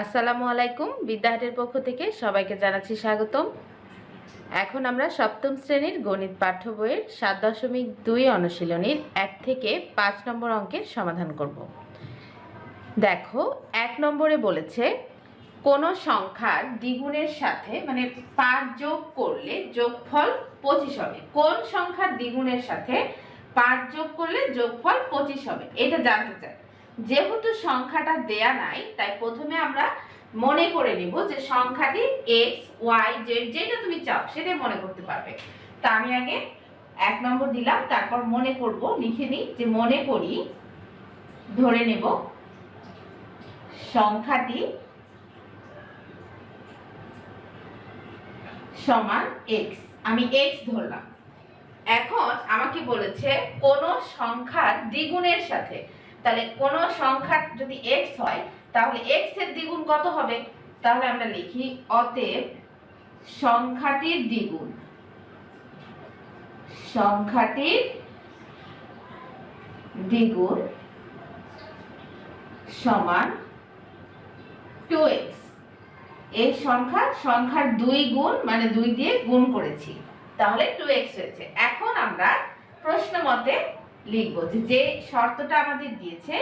আসসালামু আলাইকুম। বিদ্যাহাটের পক্ষ থেকে সবাইকে জানাচ্ছি স্বাগতম। এখন আমরা সপ্তম শ্রেণির গণিত পাঠ্য বইয়ের সাত দশমিক দুই অনুশীলনীর এক থেকে পাঁচ নম্বর অঙ্কের সমাধান করব। দেখো, এক নম্বরে বলেছে, কোনো সংখ্যার দ্বিগুণের সাথে মানে পাঁচ যোগ করলে যোগফল পঁচিশ হবে। কোন সংখ্যার দ্বিগুণের সাথে পাঁচ যোগ করলে যোগফল পঁচিশ হবে? এটা জানতে চাই। যেহেতু সংখ্যাটা দেয়া নাই, তাই প্রথমে আমরা মনে করে নিব যে সংখ্যাটি এক্স ওয়াই জেড যেটা তুমি চাও সেটাই মনে করতে পারবে। তা আমি আগে এক নম্বর দিলাম, তারপর মনে করব, লিখে নিই যে মনে করি, ধরে নেব, সংখ্যাটি সমান এক্স আমি এক্স ধরলাম। এখন আমাকে বলেছে কোন সংখ্যার দ্বিগুণের সাথে তাহলে কোন সংখ্যার যদি এক্স হয়, তাহলে এক্সের দ্বিগুণ কত হবে? তাহলে আমরা লিখি অতএব সংখ্যাটির দ্বিগুণ। সংখ্যাটির দ্বিগুণ সমান টু এক্স এই সংখ্যা, সংখ্যার দুই গুণ মানে দুই দিয়ে গুণ করেছি। তাহলে টু এক্স হয়েছে। এখন আমরা প্রশ্ন মতে লিখব যে যে শর্তটা আমাদের দিয়েছে,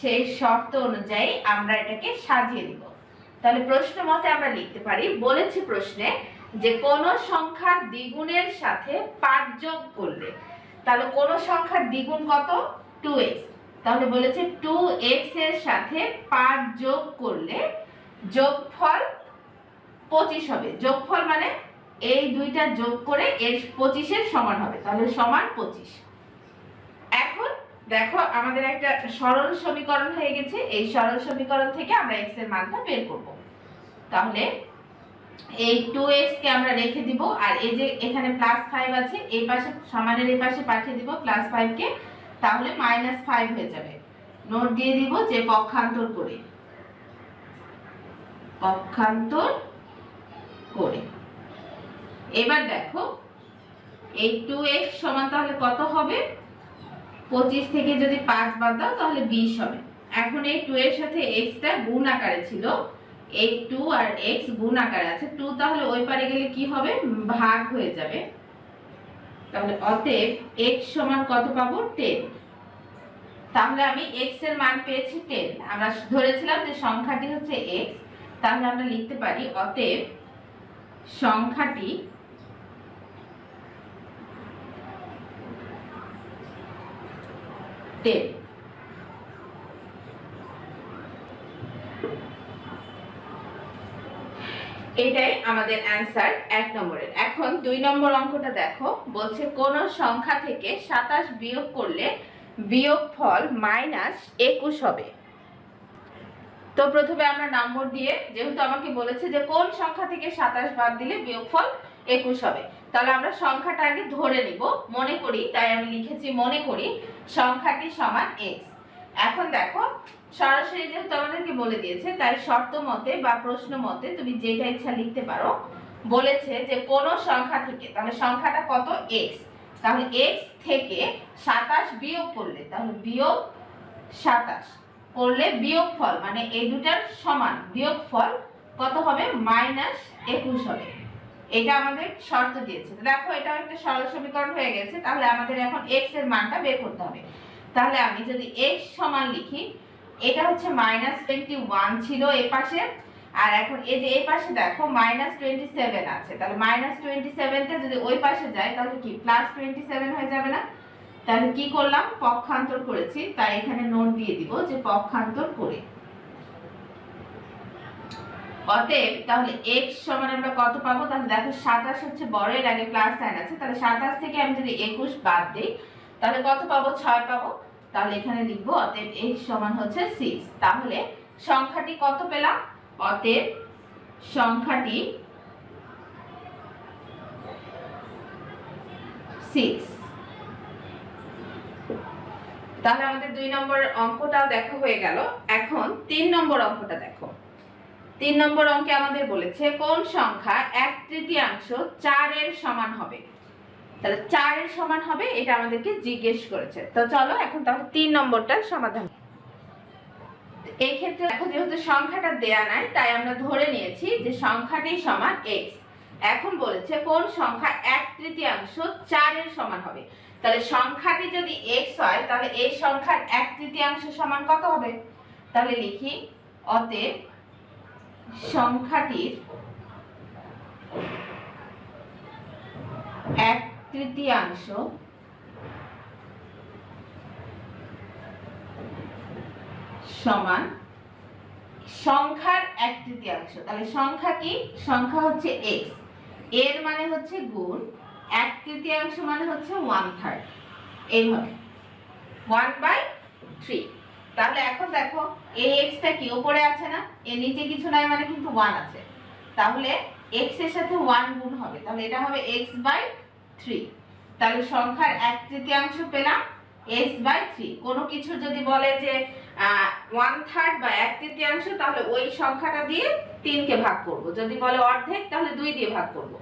সেই শর্ত অনুযায়ী আমরা এটাকে সাজিয়ে দিব। তাহলে প্রশ্ন মতে আমরা লিখতে পারি, বলেছে প্রশ্নে যে কোন সংখ্যার দ্বিগুণের সাথে পাঁচ যোগ করলে, তাহলে কোন সংখ্যার দ্বিগুণ কত? টু এক্স তাহলে বলেছে টু এক্সের সাথে পাঁচ যোগ করলে যোগফল পঁচিশ হবে। যোগফল মানে এই দুইটা যোগ করে এর পঁচিশের সমান হবে, তাহলে সমান পঁচিশ। এখন দেখো আমাদের একটা সরল সমীকরণ হয়ে গেছে। এই সরল সমীকরণ থেকে আমরা এক্সের মানটা বের করব। তাহলে এই টু কে আমরা রেখে দিব আর এই যে এখানে প্লাস ফাইভ আছে এই পাশে, সমানের এই পাশে পাঠিয়ে দিব প্লাস ফাইভ কে, তাহলে মাইনাস ফাইভ হয়ে যাবে। নোট দিয়ে দিব যে পক্ষান্তর করে। পক্ষান্তর করে। এবার দেখো, এই টু এক্স সমান তাহলে কত হবে? পঁচিশ থেকে যদি পাঁচ বাদ দাও, তাহলে বিশ হবে। এখন এই টু এর সাথে এক্সটা গুণ আকারে ছিল। এই টু আর এক্স গুণ আকারে আছে। টু তাহলে ওই পারে গেলে কি হবে? ভাগ হয়ে যাবে। তাহলে অতএব এক্স সমান কত পাবো? টেন তাহলে আমি এক্সের মান পেয়েছি টেন আমরা ধরেছিলাম যে সংখ্যাটি হচ্ছে এক্স তাহলে আমরা লিখতে পারি, অতএব সংখ্যাটি টেন এটাই আমাদের অ্যান্সার এক নম্বরের। এখন দুই নম্বর অঙ্কটা দেখো, বলছে কোন সংখ্যা থেকে সাতাশ বিয়োগ করলে বিয়োগ ফল মাইনাস একুশ হবে। তো প্রথমে আমরা নম্বর দিয়ে, যেহেতু আমাকে বলেছে যে কোন সংখ্যা থেকে সাতাশ বাদ দিলে বিয়োগফল একুশ হবে। তাহলে আমরা সংখ্যাটা আগে ধরে নিব। মনে করি, তাই আমি লিখেছি মনে করি সংখ্যাটি সমান এক্স এখন দেখো, সরাসরি যেহেতু আমাদেরকে বলে দিয়েছে, তাই শর্ত মতে বা প্রশ্ন মতে তুমি যেটা ইচ্ছা লিখতে পারো, বলেছে যে কোন সংখ্যা থেকে, তাহলে সংখ্যাটা কত এক্স তাহলে এক্স থেকে সাতাশ বিয়োগ করলে, তাহলে বিয়োগ সাতাশ করলে বিয়োগ ফল মানে এই দুটার সমান, বিয়োগ ফল কত হবে? মাইনাস একুশ হবে। এটা আমাদের শর্ত দিয়েছে। দেখো, এটাও একটা সরল সমীকরণ হয়ে গেছে। তাহলে আমাদের এখন এক্সের মানটা বের করতে হবে। তাহলে আমি যদি এক্স সমান লিখি, এটা হচ্ছে মাইনাস টোয়েন্টি ওয়ান ছিল এ পাশে। আর এখন এই যে এই পাশে দেখো মাইনাস টোয়েন্টি সেভেন আছে। তাহলে মাইনাস টোয়েন্টি সেভেনটা যদি ওই পাশে যায়, তাহলে কি? প্লাস টোয়েন্টি সেভেন হয়ে যাবে না? তাহলে কি করলাম? পক্ষান্তর করেছি। তাই এখানে নোট দিয়ে দিব যে পক্ষান্তর করে। অতএব তাহলে এক্স সমান আমরা কত পাবো? তাহলে দেখো সাতাশ হচ্ছে বড় এর আগে প্লাস সাইন আছে। তাহলে সাতাশ থেকে আমি যদি একুশ বাদ দিই, তাহলে কত পাবো? ছয় পাবো। তাহলে এখানে লিখব, অতএব x সমান হচ্ছে সিক্স তাহলে সংখ্যাটি কত পেলাম? অতএব সংখ্যাটি সিক্স তাহলে আমাদের দুই নম্বর অঙ্কটাও দেখা হয়ে গেল। এখন তিন নম্বর অঙ্কটা দেখো। তিন নম্বর অঙ্কে আমাদের বলেছে, কোন সংখ্যা এক তৃতীয়াংশ চারের সমান হবে? তাহলে চারের সমান হবে, এটা আমাদেরকে জিজ্ঞেস করেছে। তো চলো, এখন তাহলে তিন নম্বরটার সমাধান। এই দেখো, যেহেতু সংখ্যাটা দেয়া নাই, তাই আমরা ধরে নিয়েছি যে সংখ্যাটি সমান এক্স এখন বলেছে, কোন সংখ্যা এক তৃতীয়াংশ চারের সমান হবে? তাহলে সংখ্যাটি যদি এক্স হয়, তাহলে এই সংখ্যার এক তৃতীয়াংশ সমান কত হবে? তাহলে লিখি, অতএব সংখ্যাটির এক তৃতীয়াংশ সমান সংখ্যার এক তৃতীয়াংশ। তাহলে সংখ্যা কি? সংখ্যা হচ্ছে এক্সের মানে হচ্ছে গুণ। এক তৃতীয়াংশ মানে হচ্ছে ওয়ান থার্ড এইভাবে। ওয়ান বাই থ্রি তাহলে এখন দেখো এই এক্সটা কি? উপরে আছে না? এর নিচে কিছু নাই মানে কিন্তু ওয়ান আছে। তাহলে এক্সের সাথে ওয়ান গুণ হবে। তাহলে এটা হবে এক্স বাই থ্রি তাহলে সংখ্যার এক তৃতীয়াংশ পেলাম এক্স বাই থ্রি কোনো কিছু যদি বলে যে ওয়ান থার্ড বা এক তৃতীয়াংশ, তাহলে ওই সংখ্যাটা দিয়ে তিনকে ভাগ করব। যদি বলে অর্ধেক, তাহলে দুই দিয়ে ভাগ করব।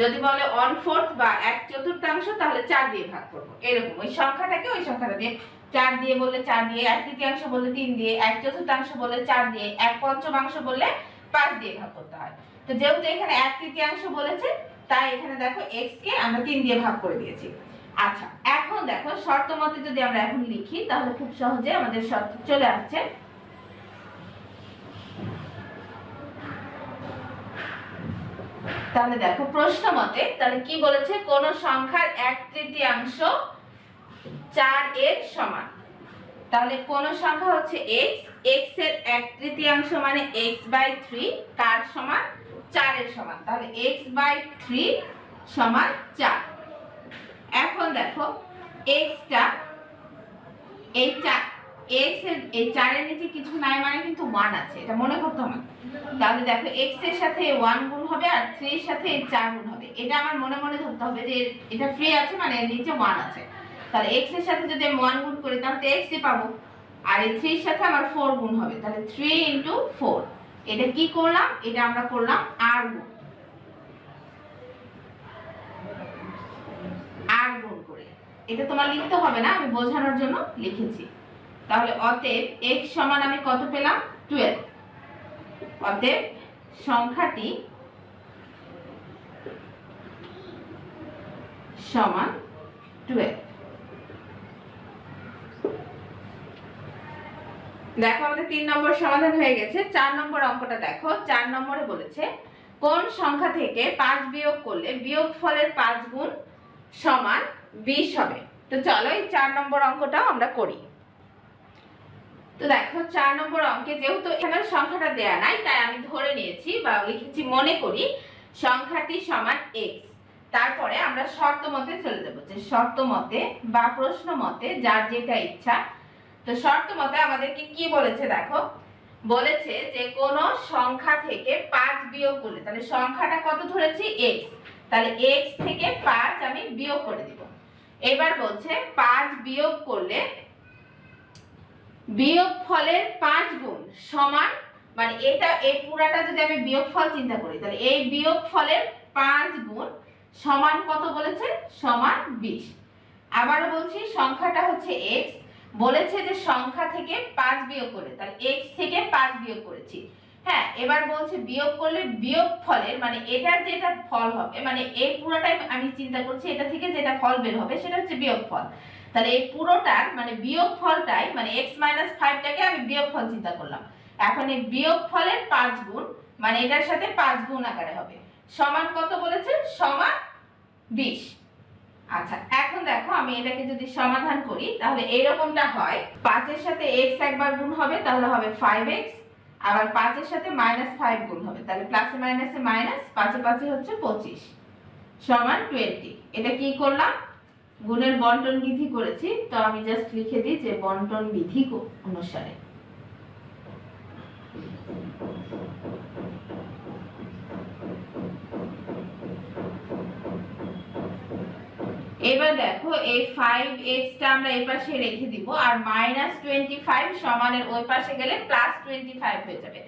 যদি বলে ওয়ান ফোর্থ বা এক চতুর্থাংশ, তাহলে চার দিয়ে ভাগ করব। এরকম। ওই সংখ্যাটাকে ওই সংখ্যাটা দিয়ে চার দিয়ে বললে চার দিয়ে, এক তৃতীয়াংশ বললে তিন দিয়ে, এক চতুর্থাংশ বললে চার দিয়ে, এক পঞ্চমাংশ বললে পাঁচ দিয়ে ভাগ করতে হয়। তো যেহেতু এখানে এক তৃতীয়াংশ বলেছে, তাই এখানে দেখো এক্স কে আমরা তিন দিয়ে ভাগ করে দিয়েছি। আচ্ছা এখন দেখো শর্ত মতে যদি আমরা এখন লিখি, তাহলে খুব সহজে আমাদের শর্ত চলে আসছে। তাহলে দেখো প্রশ্ন মতে তাহলে কি বলেছে? কোন সংখ্যার এক তৃতীয়াংশ চার এর সমান। তাহলে কোন সংখ্যা হচ্ছে এক্স এক্সের এক তৃতীয়াংশ মানে এক্স বাই থ্রি কার সমান? চারের সমান। তাহলে এক্স বাই থ্রি সমান চার। এখন দেখো এক্সটা এই চার এক্সের, এই চারের নিচে কিছু নাই মানে কিন্তু ওয়ান আছে, এটা মনে করতে হবে। তাহলে দেখো এক্সের সাথে ওয়ান গুণ হবে আর থ্রি এর সাথে চার গুণ হবে। এটা আমার মনে মনে ধরতে হবে যে এটা ফ্রি আছে মানে এর নিচে ওয়ান আছে। তাহলে এক্সের সাথে যদি আমি ওয়ান গুণ করি, তাহলে এক্স ই পাবো। আর এই থ্রির সাথে আমার ফোর গুণ হবে, তাহলে থ্রি ইন্টু ফোর এটা কি করলাম? এটা আমরা করলাম আর গুণ। আর গুণ করে। এটা তোমার লিখতে হবে না, আমি বোঝানোর জন্য লিখেছি। তাহলে অতএব x সমান আমি কত পেলাম? টুয়েলভ অতএব সংখ্যাটি সমান টুয়েলভ দেখো আমাদের তিন নম্বর সমাধান হয়ে গেছে। চার নম্বর অঙ্কটা দেখো। চার নম্বরে বলেছে, কোন সংখ্যা থেকে পাঁচ বিয়োগ করলে বিয়োগ ফলের পাঁচ গুণ সমান বিশ হবে? তো চলো এই চার নম্বর অঙ্কটাও আমরা করি। তো দেখো, চার নম্বর অঙ্কে যেহেতু এখানে সংখ্যাটা দেয়া নাই, তাই আমি ধরে নিয়েছি বা লিখেছি মনে করি সংখ্যাটি সমান এক্স তারপরে আমরা শর্ত মতে চলে যাব। যে শর্ত মতে বা প্রশ্ন মতে যার যেটা ইচ্ছা তো শর্ত মতে আমাদেরকে কি বলেছে দেখো? বলেছে যে কোন সংখ্যা থেকে পাঁচ বিয়োগ করলে, তাহলে সংখ্যাটা কত ধরেছি? এক্স তাহলে এক্স থেকে পাঁচ আমি বিয়োগ করে দিব। এবার বলছে পাঁচ বিয়োগ করলে, বিয়োগ ফলের পাঁচ গুণ সমান মানে এটা, এই পুরাটা যদি আমি বিয়োগ ফল চিন্তা করি, তাহলে এই বিয়োগ ফলের পাঁচ গুণ সমান কত বলেছে? সমান বিশ। আবারও বলছি, সংখ্যাটা হচ্ছে এক্স বলেছে যে সংখ্যা থেকে পাঁচ বিয়োগ করে, তাহলে এক্স থেকে পাঁচ বিয়োগ করেছি। হ্যাঁ এবার বলছে বিয়োগ করলে বিয়োগ ফলের মানে এটার যেটা ফল হবে মানে এই পুরোটাই আমি চিন্তা করছি, এটা থেকে যেটা ফল বের হবে সেটা হচ্ছে বিয়োগ ফল। তাহলে এই পুরোটার মানে বিয়োগ ফলটাই মানে এক্স মাইনাস ফাইভটাকে আমি বিয়োগ ফল চিন্তা করলাম। এখন এই বিয়োগ ফলের পাঁচ গুণ মানে এটার সাথে পাঁচ গুণ আকারে হবে। সমান কত বলেছে? সমান বিশ। আচ্ছা এখন দেখো আমি এটাকে যদি সমাধান করি, তাহলে এইরকমটা হয়, পাঁচের সাথে এক্স একবার গুণ হবে, তাহলে হবে ফাইভ এক্স আবার পাঁচের সাথে মাইনাস ফাইভ গুণ হবে, তাহলে প্লাসে মাইনাসে মাইনাস পাঁচে পাঁচে হচ্ছে পঁচিশ, সমান টোয়েন্টি এটা কি করলাম? গুণের বন্টন বিধি করেছি, তো আমি জাস্ট লিখে দিই যে বন্টন বিধি অনুসারে। এবার দেখো, এই ফাইভ এক্সটা আমরা এই পাশে রেখে দিব, আর মাইনাস টোয়েন্টি ফাইভ সমানের ওই পাশে গেলে প্লাস টোয়েন্টি ফাইভ হয়ে যাবে।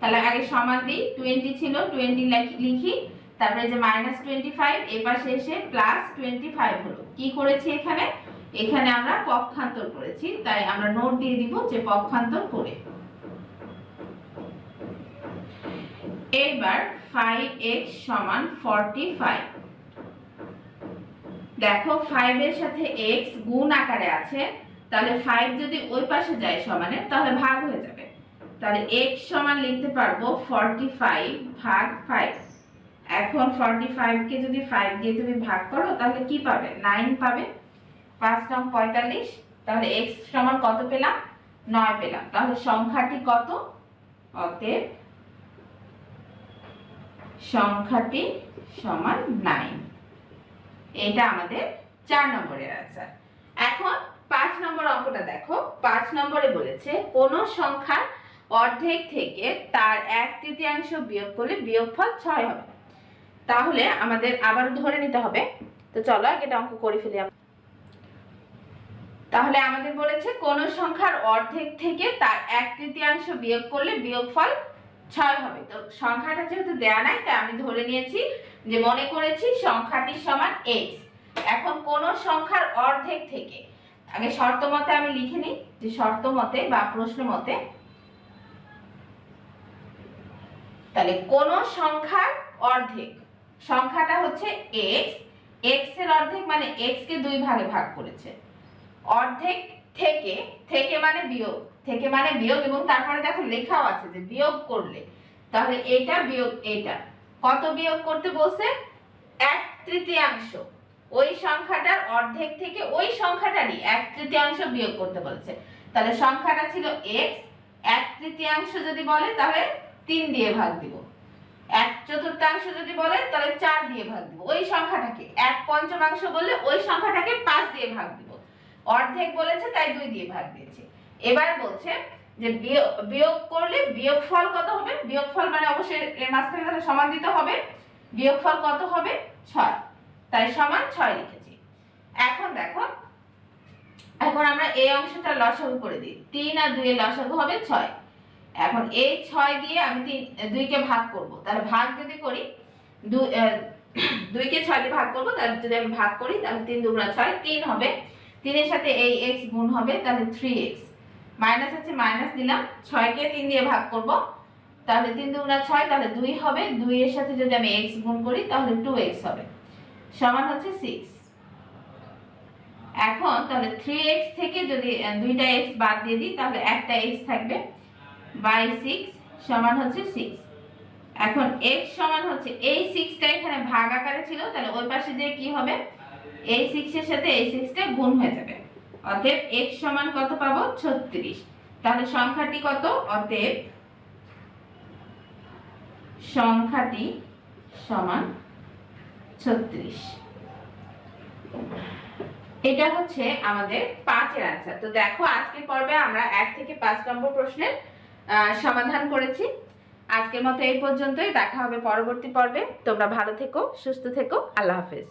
তাহলে আগে সমান দিই টোয়েন্টি ছিল টোয়েন্টি লিখি তারপরে যে মাইনাস টোয়েন্টি ফাইভ পাশে এসে প্লাস টোয়েন্টি ফাইভ হলো। কি করেছি এখানে? এখানে আমরা পক্ষান্তর করেছি, তাই আমরা নোট দিয়ে দিব যে পক্ষান্তর করে। এবার ফাইভ এক্স সমান ফর্টি ফাইভ দেখো ফাইভ এর সাথে এক্স গুণ আকারে আছে, তাহলে ফাইভ যদি ওই পাশে যায় সমানে, তাহলে ভাগ হয়ে যাবে। তাহলে এক্স সমান লিখতে পারব ফর্টি ফাইভ ভাগ ফাইভ এখন ফর্টি ফাইভকে যদি ফাইভ দিয়ে তুমি ভাগ করো, তাহলে কি পাবে? নাইন পাবে। পাঁচ নং পঁয়তাল্লিশ, তাহলে এক্স সমান কত পেলাম? নয় পেলাম। তাহলে সংখ্যাটি কত? অতএব সংখ্যাটি সমান নাইন এটা আমাদের চার নম্বরের আনসার এখন পাঁচ নম্বর অঙ্কটা দেখো। পাঁচ নম্বরে বলেছে, কোন সংখ্যার অর্ধেক থেকে তার এক তৃতীয়াংশ বিয়োগ করলে বিয়োগফল ছয় হবে। তাহলে আমাদের আবার ধরে নিতে হবে। তো চলো আগে এটা অঙ্ক করে ফেলি। তাহলে আমাদের বলেছে, কোন সংখ্যার অর্ধেক থেকে তার এক তৃতীয়াংশ বিয়োগ করলে বিয়োগফল ছয় হবে। তো সংখ্যাটা যেহেতু দেয়া নাই, তাই আমি ধরে নিয়েছি যে মনে করেছি সংখ্যাটি সমান এক্স এখন কোন সংখ্যার অর্ধেক থেকে, আগে শর্ত মতে আমি লিখে নিই, যে শর্ত মতে বা প্রশ্ন মতে, তাহলে কোন সংখ্যার অর্ধেক, সংখ্যাটা হচ্ছে এক্স এক্সের অর্ধেক মানে এক্স কে দুই ভাগে ভাগ করেছে। অর্ধেক থেকে থেকে মানে বিয়োগ। থেকে মানে বিয়োগ এবং তারপরে দেখো লেখাও আছে যে বিয়োগ করলে। তাহলে এটা বিয়োগ এটা। কত বিয়োগ করতে বলছে? এক তৃতীয়াংশ। ওই সংখ্যাটার অর্ধেক থেকে ওই সংখ্যাটারই এক তৃতীয়াংশ বিয়োগ করতে বলেছে। তাহলে সংখ্যাটা ছিল এক্স এক তৃতীয়াংশ যদি বলে তাহলে তিন দিয়ে ভাগ দিব। এক চতুর্থাংশ যদি বলে তাহলে চার দিয়ে ভাগ দিব। ওই সংখ্যাটাকে এক পঞ্চমাংশ বললে ওই সংখ্যাটাকে পাঁচ দিয়ে ভাগ দিব। অর্ধেক বলেছে, তাই দুই দিয়ে ভাগ দিয়েছে। এবার বলছে যে বিয়োগ করলে বিয়োগফল কত হবে? বিয়োগফল মানে অবশ্যই এর মাঝখানে তাহলে সমান দিতে হবে। বিয়োগফল কত হবে? ছয়। তাই সমান ছয় লিখেছি। এখন দেখো, এখন আমরা এই অংশটা লসাগু করে দিই। তিন আর দুই এর লসাগু হবে ছয়। এখন এই ছয় দিয়ে আমি তিন, দুইকে ভাগ করব। তাহলে ভাগ যদি করি দুই দুইকে ছয় দিয়ে ভাগ করব, তাহলে যদি আমি ভাগ করি, তাহলে তিন দুগুণা ছয়, তিন হবে। তিনের সাথে এই এক্স গুণ হবে, তাহলে থ্রি এক্স মাইনাস আছে মাইনাস দিলাম, ছয়কে তিন দিয়ে ভাগ করব। তাহলে তিন দুগুণা ছয়, তাহলে দুই হবে। দুই এর সাথে যদি আমি এক্স গুণ করি, তাহলে টু এক্স হবে। সমান হচ্ছে সিক্স এখন তাহলে থ্রি এক্স থেকে যদি দুইটা এক্স বাদ দিয়ে দিই, তাহলে একটা এক্স থাকবে বাই সিক্স সমান হচ্ছে সিক্স এখন এক্স সমান হচ্ছে, এই সিক্সটা এখানে ভাগ আকারে ছিল, তাহলে ওই পাশে যে কি হবে? এই সিক্সের সাথে এই সিক্সটা গুণ হয়ে যাবে। অতএব এক্স সমান কত পাবো? ছত্রিশ। তাহলে সংখ্যাটি কত? অতএব সংখ্যাটি সমান ছত্রিশ। এটা হচ্ছে আমাদের পাঁচের আনসার তো দেখো, আজকের পর্বে আমরা এক থেকে পাঁচ নম্বর প্রশ্নের সমাধান করেছি। আজকের মতো এই পর্যন্তই। দেখা হবে পরবর্তী পর্বে। তোমরা ভালো থেকো, সুস্থ থেকো। আল্লাহ হাফেজ।